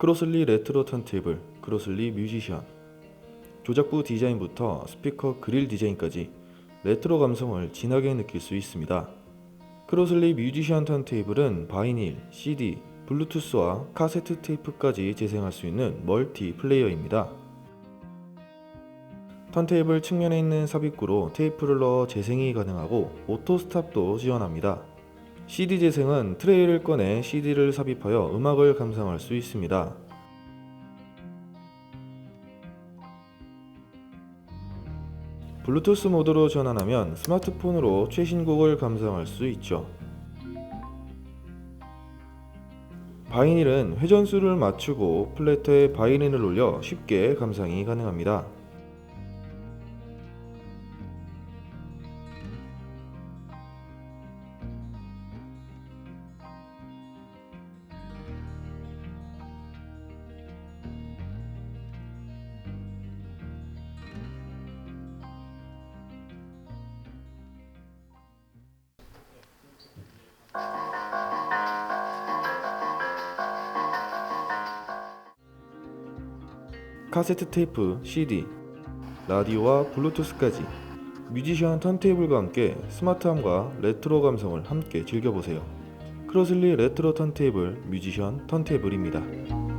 크로슬리 레트로 턴테이블, 크로슬리 뮤지션. 조작부 디자인부터 스피커 그릴 디자인까지 레트로 감성을 진하게 느낄 수 있습니다. 크로슬리 뮤지션 턴테이블은 바이닐, CD, 블루투스와 카세트 테이프까지 재생할 수 있는 멀티 플레이어입니다. 턴테이블 측면에 있는 삽입구로 테이프를 넣어 재생이 가능하고 오토 스탑도 지원합니다. CD 재생은 트레이를 꺼내 CD를 삽입하여 음악을 감상할 수 있습니다. 블루투스 모드로 전환하면 스마트폰으로 최신곡을 감상할 수 있죠. 바이닐은 회전수를 맞추고 플래터에 바이닐을 올려 쉽게 감상이 가능합니다. 카세트 테이프, CD, 라디오와 블루투스까지 뮤지션 턴테이블과 함께 스마트함과 레트로 감성을 함께 즐겨보세요. 크로슬리 레트로 턴테이블 뮤지션 턴테이블입니다.